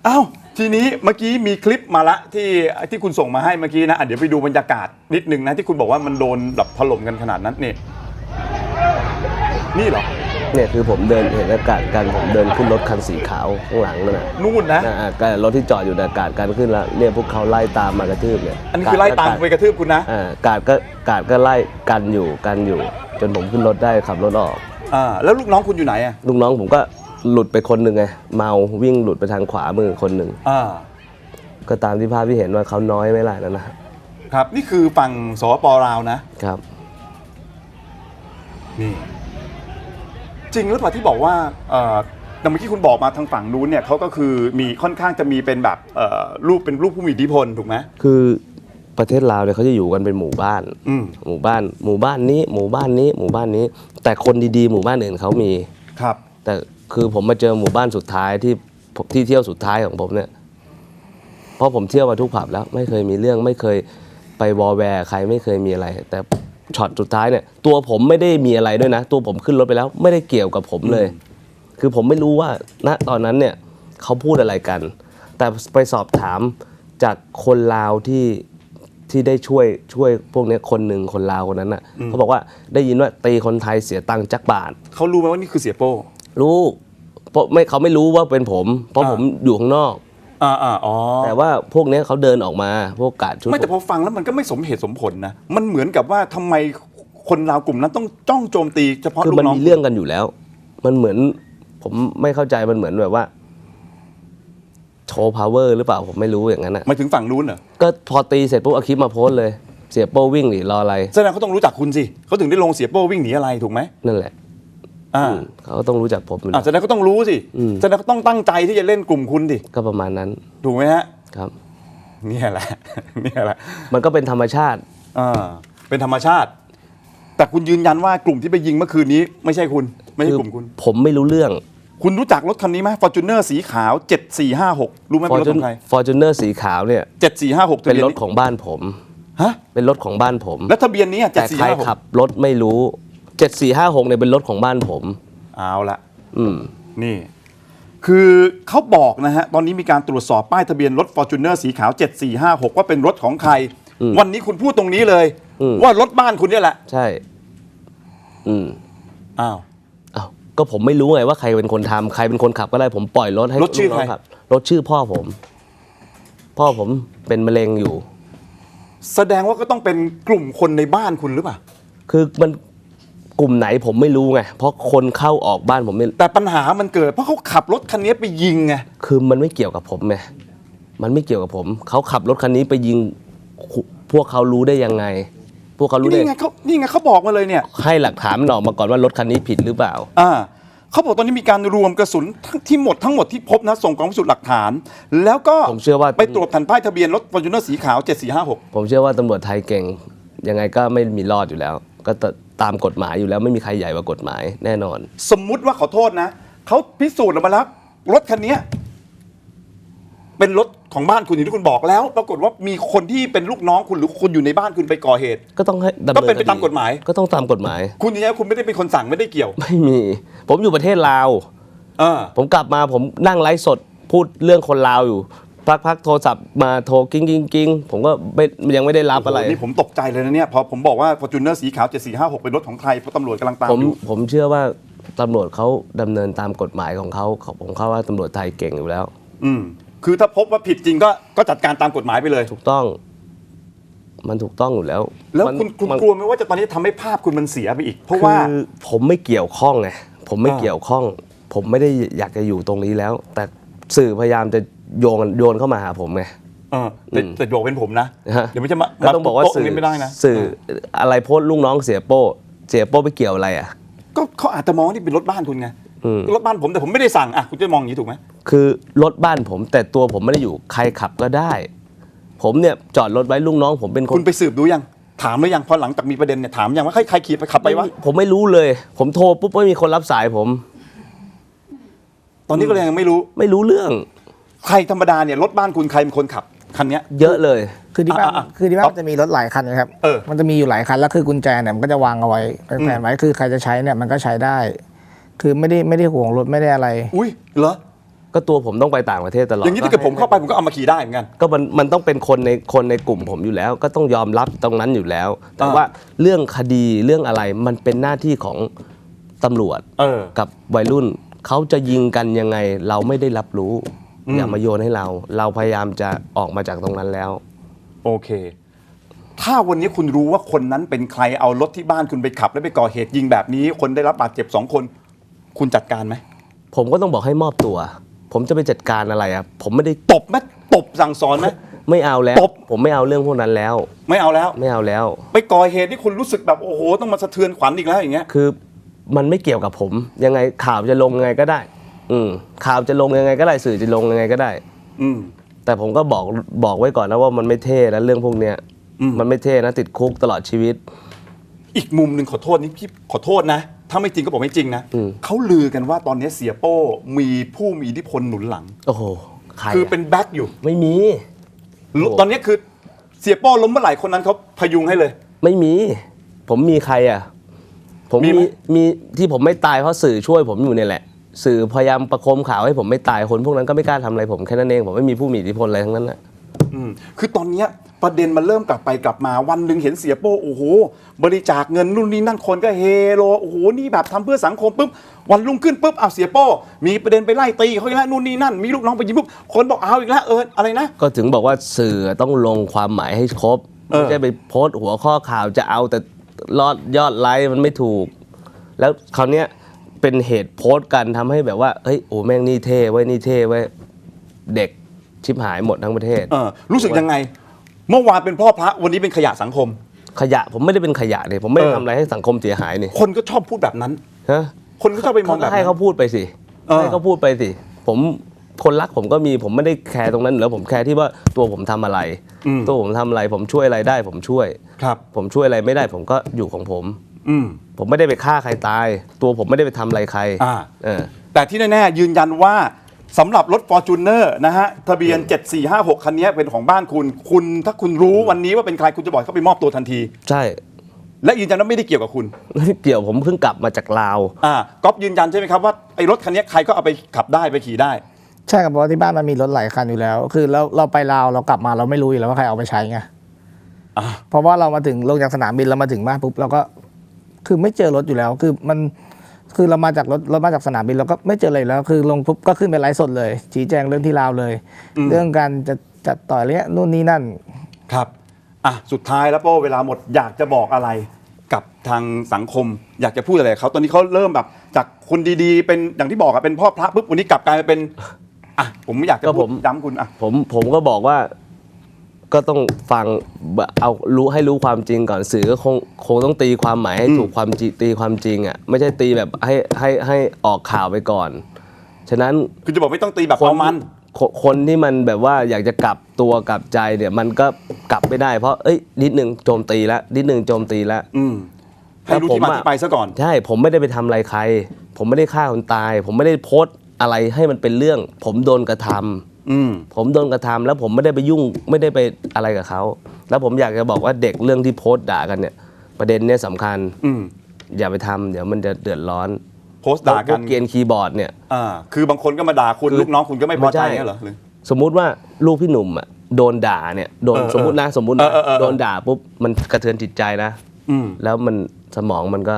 [SPEAKER 1] อ้าวทีนี้เมื่อกี้มีคลิปมาละที่ที่คุณส่งมาให้เมื่อกี้นะอะเดี๋ยวไปดูบรรยากาศนิดนึงนะ ที่คุณบอกว่ามันโดนแบบถล่มกันขนาดนั้นนี่ นี่เหรอ
[SPEAKER 2] เนี่ยคือผมเดินเห็นอากาศกันผมเดินขึ้นรถคันสีขาวข้างหลังนั่นน่ะ
[SPEAKER 1] นู่นนะ
[SPEAKER 2] นะอะก็รถที่จอดอยู่ในอากาศกันขึ้นแล้วเนี่ยพวกเขาไล่ตามมากระทืบเนี่ย
[SPEAKER 1] อันนี้คือไล่ตาม
[SPEAKER 2] กด
[SPEAKER 1] ไปกระทืบคุณนะ
[SPEAKER 2] อ่ากาดก็กาดก็ไล่กันอยู่กันอยู่ จนผมขึ้นรถได้ขับรถออก
[SPEAKER 1] อ่าแล้วลูกน้องคุณอยู่ไหนอะ
[SPEAKER 2] ลูกน้องผมก็หลุดไปคนหนึ่งไงเมาวิ่งหลุดไปทางขวามือคนหนึ่ง
[SPEAKER 1] อ่า
[SPEAKER 2] ก็ตามที่ภาพที่เห็นว่าเขาน้อยไหม่ล่ะนั่นนะครับ
[SPEAKER 1] ครับนี่คือฝั่งสปลาวนะ
[SPEAKER 2] ครับ
[SPEAKER 1] นี่ จริงหรือเปล่าที่บอกว่าเอ่อแต่เมื่อกี้คุณบอกมาทางฝั่งนู้นเนี่ยเขาก็คือมีค่อนข้างจะมีเป็นแบบเอ่อรูปเป็นรูปผู้มีอิทธิพลถูกไหม
[SPEAKER 2] คือประเทศลาวเนี่ยเขาจะอยู่กันเป็นหมู่บ้าน
[SPEAKER 1] อืม
[SPEAKER 2] หมู่บ้าน หมู่บ้านนี้ หมู่บ้านนี้ หมู่บ้านนี้ แต่คนดีๆ หมู่บ้านอื่นเขามี
[SPEAKER 1] ครับ
[SPEAKER 2] แต่คือผมมาเจอหมู่บ้านสุดท้ายที่ที่เที่ยวสุดท้ายของผมเนี่ย เพราะผมเที่ยวมาทุกผับแล้ว ไม่เคยมีเรื่องไม่เคยไปวอลแวร์ใครไม่เคยมีอะไร แต่ ช็อตสุดท้ายเนี่ยตัวผมไม่ได้มีอะไรด้วยนะ ตัวผมขึ้นรถไปแล้วไม่ได้เกี่ยวกับผมเลย คือผมไม่รู้ว่าณตอนนั้นเนี่ยเขาพูดอะไรกัน แต่ไปสอบถามจากคนลาวที่ที่ได้ช่วยช่วยพวกเนี้ยคนหนึ่งคนลาวคนนั้นน่ะเขาบอกว่าได้ยินว่าตีคนไทยเสียตังค์จักบาท
[SPEAKER 1] เขารู้ไหมว่านี่คือเสียโป้
[SPEAKER 2] รู้เพราะไม่เขาไม่รู้ว่าเป็นผม เพราะ
[SPEAKER 1] อ่า
[SPEAKER 2] ผมอยู่ข้างนอก
[SPEAKER 1] อ่าอ่าอ๋อ
[SPEAKER 2] แต่ว่าพวกเนี้ยเขาเดินออกมาพวกกาดชุด
[SPEAKER 1] ไม่แต่พอฟังแล้วมันก็ไม่สมเหตุสมผลนะมันเหมือนกับว่าทำไมคนลาวกลุ่มนั้นต้องจ้องโจมตีเฉพาะ
[SPEAKER 2] คือ
[SPEAKER 1] ลู
[SPEAKER 2] มัน
[SPEAKER 1] กน้อง
[SPEAKER 2] มีเรื่องกันอยู่แล้ว มันเหมือน ผมไม่เข้าใจมันเหมือนแบบว่าโชว์พาวเวอร์หรือเปล่าผมไม่รู้อย่างนั้นอะ
[SPEAKER 1] หมายถึงฝั่งนู้นเหรอ
[SPEAKER 2] ก็พอตีเสร็จปุ๊บเอาคลิปมาโพสต์เลย เสียโป้วิ่งหนีรออะไร
[SPEAKER 1] แสดงเขาต้องรู้จักคุณสิเขาถึงได้ลงเสียโป้วิ่งหนีอะไรถูกไหม
[SPEAKER 2] นั่นแหละ
[SPEAKER 1] อ่า
[SPEAKER 2] อืมเขาก็ต้องรู้จักผมอยู่
[SPEAKER 1] อ่า
[SPEAKER 2] แล้ว
[SPEAKER 1] แสดงเขาต้องรู้สิ
[SPEAKER 2] อืม
[SPEAKER 1] แสดงเขาต้องตั้งใจที่จะเล่นกลุ่มคุณดิ
[SPEAKER 2] ก็ประมาณนั้น
[SPEAKER 1] ถูกไหมฮะ
[SPEAKER 2] ครับ
[SPEAKER 1] เนี่ยแหละ เนี่ยแหละ
[SPEAKER 2] มันก็เป็นธรรมชาติ
[SPEAKER 1] อ่าเป็นธรรมชาติ แต่คุณยืนยันว่ากลุ่มที่ไปยิงเมื่อคืนนี้ ไม่ใช่คุณ ไม่ใช่
[SPEAKER 2] คือก
[SPEAKER 1] ลุ่มคุณ
[SPEAKER 2] ผมไม่รู้เรื่อง
[SPEAKER 1] คุณรู้จักรถคันนี้ไหมฟอร์จูเนอร์สีขาว 7456 รู้ไหมเป็นรถของใคร
[SPEAKER 2] ฟอร์จูเนอร์สีขาวเนี่ย
[SPEAKER 1] 7456ทะ
[SPEAKER 2] เป็น
[SPEAKER 1] เบียน
[SPEAKER 2] รถของบ้านผม
[SPEAKER 1] ฮะ
[SPEAKER 2] เป็นรถของบ้านผม
[SPEAKER 1] แล้วทะเบียนนี้
[SPEAKER 2] แต่ใครขับ
[SPEAKER 1] 7456
[SPEAKER 2] รถไม่รู้ 7456เนี่ยเป็นรถของบ้านผม
[SPEAKER 1] เอาละ
[SPEAKER 2] อืม
[SPEAKER 1] นี่ คือเขาบอกนะฮะ ตอนนี้มีการตรวจสอบป้ายทะเบียนรถ f o r t u n e r สีขาว 7456 ว่าเป็นรถของใคร
[SPEAKER 2] อืม
[SPEAKER 1] วันนี้คุณพูดตรงนี้เลย
[SPEAKER 2] อืม
[SPEAKER 1] ว่ารถบ้านคุณเนี่ยแหละ
[SPEAKER 2] ใช่ อืม
[SPEAKER 1] อ้าว
[SPEAKER 2] อ้าวก็ผมไม่รู้ไงว่าใครเป็นคนทำใครเป็นคนขับก็ได้ผมปล่อยรถให้
[SPEAKER 1] รถชื่อ
[SPEAKER 2] ลูกน้ง
[SPEAKER 1] ใคร
[SPEAKER 2] ขับรถชื่อพ่อผม พ่อผมเป็นมะเร็งอยู่
[SPEAKER 1] แสดงว่าก็ต้องเป็นกลุ่มคนในบ้านคุณหรือเปล่า
[SPEAKER 2] คือมัน กลุ่มไหนผมไม่รู้ไงเพราะคนเข้าออกบ้านผมไม่
[SPEAKER 1] แต่ปัญหามันเกิด เพราะเขาขับรถคันนี้ไปยิงไง
[SPEAKER 2] คือมันไม่เกี่ยวกับผมไงมันไม่เกี่ยวกับผม เขาขับรถคันนี้ไปยิงคุพวกเขารู้ได้ยังไง พวกเขารู้ได้
[SPEAKER 1] นี่ไงเขานี่ไงเขาบอกมาเลยเนี่ย
[SPEAKER 2] ให้หลักฐานมันออกมาก่อนว่ารถคันนี้ผิดหรือเปล่า
[SPEAKER 1] อ่าเขาบอกตอนนี้มีการรวมกระสุนทั้งที่หมดทั้งหมดที่พบนะส่งกองพิสูจน์หลักฐาน แล้วก็
[SPEAKER 2] ผมเชื่อว่า
[SPEAKER 1] ไปตรวจแผ่นป้ายทะเบียนรถ f o r t u n e r สีขาว 7456
[SPEAKER 2] ผมเชื่อว่าตำรวจไทยเก่งยังไงก็ไม่มีรอดอยู่แล้ว ก็ ตตามกฎหมายอยู่แล้วไม่มีใครใหญ่กว่ากฎหมายแน่นอน
[SPEAKER 1] สมมุติว่าขอโทษนะเขาพิสูจน์ออกมาแล้วรถคันเนี้ยเป็นรถของบ้านคุณอย่างที่คุณบอกแล้ว ปรากฏว่ามีคนที่เป็นลูกน้องคุณหรือคนอยู่ในบ้านคุณไปก่อเหตุ
[SPEAKER 2] ก็ต้องให้ดำเนิน
[SPEAKER 1] ก็เป็นไป
[SPEAKER 2] คดี
[SPEAKER 1] ตามกฎหมาย
[SPEAKER 2] ก็ต้องตามกฎหมาย
[SPEAKER 1] คุณอย่างนี้ยคุณไม่ได้เป็นคนสั่งไม่ได้เกี่ยว
[SPEAKER 2] ไม่มี ผมอยู่ประเทศลาว
[SPEAKER 1] เออ
[SPEAKER 2] ผมกลับมาผมนั่งไลฟ์สดพูดเรื่องคนลาวอยู่ พักพักโทรศัพท์มาโทรกิ้งกิ้งกิ้งผมก็ไม่ยังไม่ได้รับอะไร
[SPEAKER 1] โโหนี่ผมตกใจเลยนะเนี่ย พอผมบอกว่า f o r t u n e r สีขาว 7456 เป็นรถของใครเพราะตำรวจกำลังตาม
[SPEAKER 2] ผม
[SPEAKER 1] อยู่
[SPEAKER 2] ผมเชื่อว่าตำรวจเขาดำเนินตามกฎหมายของเขาเขาผมเข้าว่าตำรวจไทยเก่งอยู่แล้ว
[SPEAKER 1] อืม คือถ้าพบว่าผิดจริงก็ก็จัดการตามกฎหมายไปเลย
[SPEAKER 2] ถูกต้อง มันถูกต้องอยู่แล้ว
[SPEAKER 1] แล้ว
[SPEAKER 2] มัน
[SPEAKER 1] คุณคุณ
[SPEAKER 2] มัน
[SPEAKER 1] กลัวไหมว่าจะตอนนี้ทำให้ภาพคุณมันเสียไปอีก เพราะว่า
[SPEAKER 2] คือผมไม่เกี่ยวข้องไงผมไม่
[SPEAKER 1] อ่า
[SPEAKER 2] เกี่ยวข้อง ผมไม่ได้อยากจะอยู่ตรงนี้แล้ว แต่สื่อพยายามจะ โยนโยนเข้ามาหาผมไง
[SPEAKER 1] เออแต่
[SPEAKER 2] อืม
[SPEAKER 1] แต่บอกเป็นผมนะ
[SPEAKER 2] นะฮะ
[SPEAKER 1] เดี๋ยวไม่จะมา
[SPEAKER 2] ก็ต้องบอกว่า
[SPEAKER 1] โะ
[SPEAKER 2] สื่อ
[SPEAKER 1] นี้ไม่ได้นะ
[SPEAKER 2] สื่ออะไรโพสต์ลูกน้องเสียโป้เสียโป้ไปเกี่ยวอะไรอะ
[SPEAKER 1] ก็เขาอาจจะมองว่านี่เป็นรถบ้านคุณไง
[SPEAKER 2] อืม
[SPEAKER 1] รถบ้านผมแต่ผมไม่ได้สั่งอะคุณจะมองอย่างนี้ถูกไหม
[SPEAKER 2] คือรถบ้านผมแต่ตัวผมไม่ได้อยู่ใครขับก็ได้ ผมเนี่ยจอดรถไว้ลูกน้อง ผมเป็นค
[SPEAKER 1] คุ
[SPEAKER 2] น
[SPEAKER 1] ณไปสืบดูยังถามหรือยังพอหลังจากมีประเด็นเนี่ยถามยังว่าใครใครขี่ไปขับไปวะ
[SPEAKER 2] ผมไม่รู้เลย ผมโทรปุ๊บไม่มีคนรับสายผม
[SPEAKER 1] ตอนนี้ก็เลยยังไม่รู้
[SPEAKER 2] ไม่รู้เรื่อง
[SPEAKER 1] ใครธรรมดาเนี่ยรถบ้านคุณใครเป็นคนขับคันเนี้ย
[SPEAKER 2] เยอะเลย
[SPEAKER 3] คือที่บ้าน
[SPEAKER 1] อะอะ
[SPEAKER 3] คือที่บ้า
[SPEAKER 1] ครั
[SPEAKER 3] น
[SPEAKER 1] บ
[SPEAKER 3] มันจะมีรถหลายคันนะครับ
[SPEAKER 1] เออ
[SPEAKER 3] มันจะมีอยู่หลายคันแล้วคือกุญแจเนี่ยมันก็จะวางเอาไว้เป็นแผนไว้คือใครจะใช้เนี่ยมันก็ใช้ได้ คือไม่ได้ไม่ได้ห่วงรถไม่ได้อะไร
[SPEAKER 1] อุ้ยเหรอ
[SPEAKER 2] ก็ตัวผมต้องไปต่างประเทศตลอด
[SPEAKER 1] อย่างนี้ถ้าเกิดผมเข้าไปผมก็เอามาขี่ได้เหมือนกัน
[SPEAKER 2] ก็มันมันต้องเป็นคนในคนในกลุ่มผมอยู่แล้ว ก็ต้องยอมรับตรงนั้นอยู่แล้ว แต่
[SPEAKER 1] อ่า
[SPEAKER 2] ว่าเรื่องคดีเรื่องอะไรมันเป็นหน้าที่ของตำรวจ
[SPEAKER 1] เออ
[SPEAKER 2] กับวัยรุ่นเขาจะยิงกันยังไงเราไม่ได้รับรู้
[SPEAKER 1] อืม
[SPEAKER 2] อย่ามาโยนให้เรา เราพยายามจะออกมาจากตรงนั้นแล้ว
[SPEAKER 1] โอเค ถ้าวันนี้คุณรู้ว่าคนนั้นเป็นใครเอารถที่บ้านคุณไปขับ แล้วไปก่อเหตุยิงแบบนี้ คนได้รับบาดเจ็บสองคน คุณจัดการไหม
[SPEAKER 2] ผมก็ต้องบอกให้มอบตัว ผมจะไปจัดการอะไรอะผมไม่ได้
[SPEAKER 1] ตบไหมตบสั่งสอนไหม
[SPEAKER 2] ไม่เอาแล้ว
[SPEAKER 1] ตบ
[SPEAKER 2] ผมไม่เอาเรื่องพวกนั้นแล้ว
[SPEAKER 1] ไม่เอาแล้ว
[SPEAKER 2] ไม่เอาแล้ว
[SPEAKER 1] ไปก่อเหตุที่คุณรู้สึกแบบโอ้โหต้องมาสะเทือนขวัญอีกแล้วอย่างเงี้ย
[SPEAKER 2] คือมันไม่เกี่ยวกับผม ยังไงข่าวจะลงยังไงก็ได้ อืมข่าวจะลงยังไงก็ได้สื่อจะลงยังไงก็ได้
[SPEAKER 1] อืม
[SPEAKER 2] แต่ผมก็บอกบอกไว้ก่อนนะว่ามันไม่เท่นะเรื่องพวกเนี้ย
[SPEAKER 1] อืม
[SPEAKER 2] มันไม่เท่นะติดคุกตลอดชีวิต
[SPEAKER 1] อีกมุมหนึ่งขอโทษนี่พี่ขอโทษนะ ถ้าไม่จริงก็บอกไม่จริงนะ
[SPEAKER 2] อืม
[SPEAKER 1] เขาลือกันว่าตอนนี้เสียโป้มีผู้มีอิทธิพลหนุนหลัง
[SPEAKER 2] โอ้โหใคร
[SPEAKER 1] คือ
[SPEAKER 2] อะ
[SPEAKER 1] เป็นแบ็คอยู่
[SPEAKER 2] ไม่มี โอ้
[SPEAKER 1] ตอนนี้คือเสียโป้ล้มเมื่อไหร่คนนั้นเขาพยุงให้เลย
[SPEAKER 2] ไม่มี ผมมีใครอะ ผม
[SPEAKER 1] มี
[SPEAKER 2] มี
[SPEAKER 1] ไหม
[SPEAKER 2] มีที่ผมไม่ตายเพราะสื่อช่วยผมอยู่เนี่ยแหละ สื่อพยายามประโคมข่าวให้ผมไม่ตายคนพวกนั้นก็ไม่กล้าทำอะไรผมแค่นั้นเองผมไม่มีผู้มีอิทธิพลอะไรทั้งนั้นแหละ
[SPEAKER 1] อืมคือตอนเนี้ยประเด็นมันเริ่มกลับไปกลับมาวันหนึ่งเห็นเสียโป้โอ้โห บริจาคเงินนู่นนี่นั่นคนก็เฮโลโอ้โหนี่แบบทำเพื่อสังคมปุ๊บวันรุ่งขึ้นปุ๊บเอาวเสียโป้มีประเด็นไปไล่ตีเขาอีกแล้วนู่นนี่นั่นมีลูกน้องไปยิงปุ๊บคนบอกเอาอีกแล้วเอออะไรนะ
[SPEAKER 2] ก็ถึงบอกว่าสื่อต้องลงความหมายให้ครบ
[SPEAKER 1] เออ
[SPEAKER 2] ไม่ใช่ไปโพสต์หัวข้อข่าวจะเอาแต่รอดยอดไลค์มันไม่ถูก แล้วคราวเนี้ย เป็นเหตุโพสต์กันทำให้แบบว่าเฮ้ยโอ้แม่งนี่เท่ไว้ยนี่เท่ไว้ยเด็กชิบหายหมดทั้งประเทศ
[SPEAKER 1] เออรู้สึกยังไง เมื่อวานเป็นพ่อพระวันนี้เป็นขยะสังคม
[SPEAKER 2] ขยะผมไม่ได้เป็นขยะเนี่ยผมไม่ได้
[SPEAKER 1] เออ
[SPEAKER 2] ทำอะไรให้สังคมเสียหายนี่
[SPEAKER 1] คนก็ชอบพูดแบบนั้น
[SPEAKER 2] ฮะ
[SPEAKER 1] คนก็ชอบไปมอง
[SPEAKER 2] เขา
[SPEAKER 1] แบ
[SPEAKER 2] ก็
[SPEAKER 1] บ
[SPEAKER 2] ให้
[SPEAKER 1] นั้น
[SPEAKER 2] เขาพูดไปสิ
[SPEAKER 1] เออ
[SPEAKER 2] ให้เขาพูดไปสิ ผมคนรักผมก็มีผมไม่ได้แคร์ตรงนั้นอยู่แล้วผมแคร์ที่ว่าตัวผมทำอะไร
[SPEAKER 1] อืม
[SPEAKER 2] ตัวผมทำอะไร ผมช่วยอะไรได้ ผมช่วย
[SPEAKER 1] ครับ
[SPEAKER 2] ผมช่วยอะไรไม่ได้ผมก็อยู่ของผม
[SPEAKER 1] อืม
[SPEAKER 2] ผมไม่ได้ไปฆ่าใครตาย ตัวผมไม่ได้ไปทำอะไรใคร
[SPEAKER 1] อ่า
[SPEAKER 2] เออ
[SPEAKER 1] แต่ที่แน่ๆ ยืนยันว่าสำหรับรถ f o r t u n e r นะฮะทะเบียน 7456 คันนี้เป็นของบ้านคุณ คุณถ้าคุณรู้วันนี้ว่าเป็นใครคุณจะบอกให้เขาไปมอบตัวทันที
[SPEAKER 2] ใช่
[SPEAKER 1] และยืนยันว่าไม่ได้เกี่ยวกับคุณ
[SPEAKER 2] ไม่เกี่ยวผมเพิ่งกลับมาจากลาว
[SPEAKER 1] อ่าก๊อฟยืนยันใช่ไหมครับว่าไอ้รถคันนี้ใครก็เอาไปขับได้ไปขี่ได้
[SPEAKER 3] ใช่ครับเพราะว่าที่บ้านมันมีรถหลายคันอยู่แล้ว คือเราเราไปลาวเรากลับมาเราไม่รู้อยู่แล้วว่าใครเอาไปใช้ไง
[SPEAKER 1] อ่า
[SPEAKER 3] เพราะว่าเรามาถึงลงจากสนามบินเรามาถึงบ้านปุ๊บเราก็ คือไม่เจอรถอยู่แล้ว คือมันคือเรามาจากรถรถมาจากสนามบินเราก็ไม่เจออะไรอยู่แล้ว คือลงปุ๊บก็ขึ้นไปไลฟ์สดเลย ชี้แจงเรื่องที่ลาวเลย เรื่องการจะจัดต่อยเนี้ยนู่นนี่นั่น
[SPEAKER 1] ครับอะสุดท้ายแล้วโป้เวลาหมดอยากจะบอกอะไรกับทางสังคม อยากจะพูดอะไรกับเขาตอนนี้เขาเริ่มแบบ จากคนดีๆ เป็นอย่างที่บอกอะเป็นพ่อพระปุ๊บวันนี้กลับกลายมาเป็นอะผมไม่อยากจะ
[SPEAKER 2] ก็
[SPEAKER 1] พู
[SPEAKER 2] ผ
[SPEAKER 1] ด
[SPEAKER 2] ม
[SPEAKER 1] ย้ำคุณอะ
[SPEAKER 2] ผมผมก็บอกว่า ก็ต้องฟังเอารู้ให้รู้ความจริงก่อนสื่อก็คงคงต้องตีความหมายให้
[SPEAKER 1] อืม
[SPEAKER 2] ถูกความจริงตีความจริงอะไม่ใช่ตีแบบให้ให้ให้ออกข่าวไปก่อน ฉะนั้น
[SPEAKER 1] คือจะบอกไม่ต้องตีแบบ
[SPEAKER 2] คน
[SPEAKER 1] เอามัน
[SPEAKER 2] คนคนที่มันแบบว่าอยากจะกลับตัวกลับใจเนี่ยมันก็กลับไม่ได้เพราะเอ้ยนิดหนึ่งโจมตีแล้วนิดหนึ่งโจมตีแล้ว
[SPEAKER 1] อืมให้รู้ที่มาที่ไปซะก่อน
[SPEAKER 2] ใช่ ผมไม่ได้ไปทำอะไรใคร ผมไม่ได้ฆ่าคนตาย ผมไม่ได้โพสต์อะไรให้มันเป็นเรื่อง ผมโดนกระทำ
[SPEAKER 1] อืม
[SPEAKER 2] ผมโดนกระทำแล้วผมไม่ได้ไปยุ่งไม่ได้ไปอะไรกับเขา แล้วผมอยากจะบอกว่าเด็กเรื่องที่โพสต์ด่ากันเนี่ย ประเด็นเนี้ยสำคัญ
[SPEAKER 1] อืม
[SPEAKER 2] อย่าไปทำเดี๋ยวมันจะเดือดร้อน
[SPEAKER 1] โพสต์ด่า
[SPEAKER 2] พ
[SPEAKER 1] กั
[SPEAKER 2] วนกเกรียนคีย์บอร์ดเนี่ย
[SPEAKER 1] อ่าคือบางคนก็มาด่าคุณ
[SPEAKER 2] คือ
[SPEAKER 1] ลูกน้องคุณก็ไม่พอใจ
[SPEAKER 2] ไม่ใช่
[SPEAKER 1] เงี้ยเหรอหรือ
[SPEAKER 2] สมมุติว่าลูกพี่หนุ่มอะโดนด่าเนี่ยโดน
[SPEAKER 1] เออเออ
[SPEAKER 2] สมมตินะสมมติ
[SPEAKER 1] เอ
[SPEAKER 2] นะ
[SPEAKER 1] อเออเออ
[SPEAKER 2] โดนด่าปุ๊บมันกระเทือนจิตใจนะ
[SPEAKER 1] อืม
[SPEAKER 2] แล้วมันสมองมันก็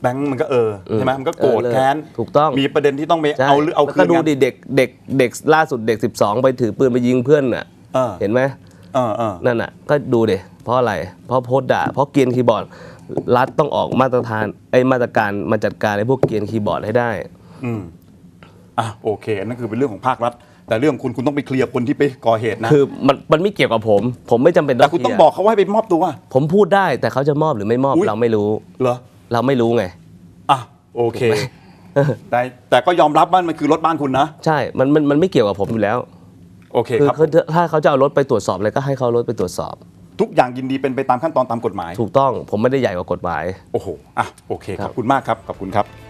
[SPEAKER 1] แบงค์มันก็เออ
[SPEAKER 2] อืม
[SPEAKER 1] ใช่ไหมมันก็โกรธ
[SPEAKER 2] เออเลย
[SPEAKER 1] แค้น
[SPEAKER 2] ถูกต้อง
[SPEAKER 1] มีประเด็นที่ต้องไป
[SPEAKER 2] ใช่
[SPEAKER 1] เอาหรือเอา
[SPEAKER 2] แล้ว
[SPEAKER 1] คื
[SPEAKER 2] ก็
[SPEAKER 1] น
[SPEAKER 2] ดู
[SPEAKER 1] กัน
[SPEAKER 2] ดิเด็กเด็กเด็กล่าสุดเด็ก 12 ไปถือปืนไปยิงเพื่อนน่ะ
[SPEAKER 1] เออ
[SPEAKER 2] เห็นไหม
[SPEAKER 1] เออเออ
[SPEAKER 2] นั่นน่ะก็ดูดิเพราะอะไร เพราะโพสต์ด่าเพราะเกรียนคีย์บอร์ดรัฐต้องออกมาตรฐานไอ้มาตรการมาจัดการไอ้พวกเกรียนคีย์บอร์ดให้ได้
[SPEAKER 1] อืมอะโอเคนั่นคือเป็นเรื่องของภาครัฐแต่เรื่องคุณคุณต้องไปเคลียร์คนที่ไปก่อเหตุนะ
[SPEAKER 2] คือมันมันไม่เกี่ยวกับผม ผมไม่จำเป็น
[SPEAKER 1] แต่คุณต้อง
[SPEAKER 2] เคลียร์
[SPEAKER 1] บอกเขาว่าให้ไปมอบตัว
[SPEAKER 2] ผมพูดได้แต่เขาจะมอบหรือไม่มอบ
[SPEAKER 1] อุ๊ย
[SPEAKER 2] เราไม่รู้
[SPEAKER 1] เหรอ
[SPEAKER 2] เราไม่รู้ไง
[SPEAKER 1] อะโอเคแต่แต่ก็ยอมรับว่ามันคือรถบ้านคุณนะ
[SPEAKER 2] ใช่ มันมันมันไม่เกี่ยวกับผมอยู่แล้ว
[SPEAKER 1] โอเค
[SPEAKER 2] คือ
[SPEAKER 1] ครับ
[SPEAKER 2] เขาถ้าเขาจะเอารถไปตรวจสอบอะไรก็ให้เขาเอารถไปตรวจสอบ
[SPEAKER 1] ทุกอย่างยินดีเป็นไปตามขั้นตอนตามกฎหมาย
[SPEAKER 2] ถูกต้องผมไม่ได้ใหญ่กว่ากฎหมาย
[SPEAKER 1] โอ้โห อะ โอเค ขอบคุณมากครับ ขอบคุณครับ